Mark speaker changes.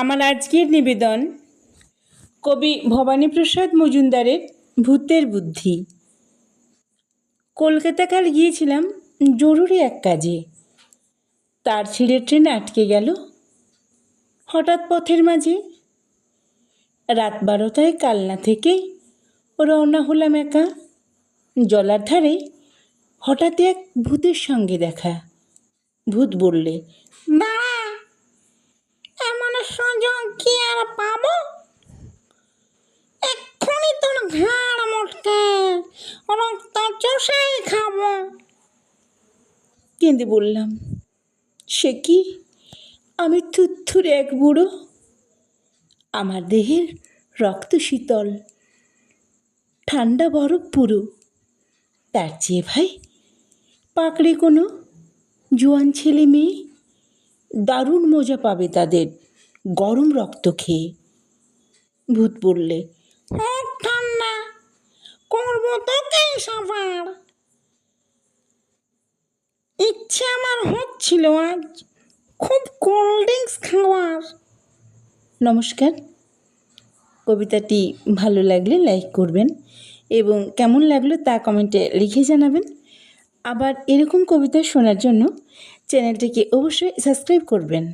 Speaker 1: আমার আজকের নিবেদন কবি ভবানীপ্রসাদ মজুমদারের ভূতের বুদ্ধি। কলকাতাকাল গিয়েছিলাম জরুরি এক কাজে। তার ছিঁড়ে ট্রেন আটকে গেল। হঠাৎ পথের মাঝে রাত বারোটায় কালনা থেকে রওনা হলাম একা। জলার ধারে হঠাৎ এক ভূতের সঙ্গে দেখা। ভূত বললে দাঁড়া এমন সুযোগ কি আর পাবো এক্ষুনি তোর ঘাড় মোটকে রক্ত চষাই খাব। কেঁদে বললাম, সে কি? আমি থুত্থুর এক বুড়ো। আমার দেহের রক্ত শীতল, ঠান্ডা বরফ পুরো। তার চেয়ে ভাই পাকড়ে কোনো জোয়ান ছেলে মেয়ে দারুণ মজা পাবে তাদের গরম রক্ত খেয়ে। ভূত বললে করব তোকে সাফার ইচ্ছে আমার হচ্ছিল আজ খুব কোল্ড ড্রিঙ্কস খাওয়ার। নমস্কার। কবিতাটি ভালো লাগলে লাইক করবেন এবং কেমন লাগল তা কমেন্টে লিখে জানাবেন। আবার এরকম কবিতা শোনার জন্য চ্যানেলটিকে অবশ্যই সাবস্ক্রাইব করবেন।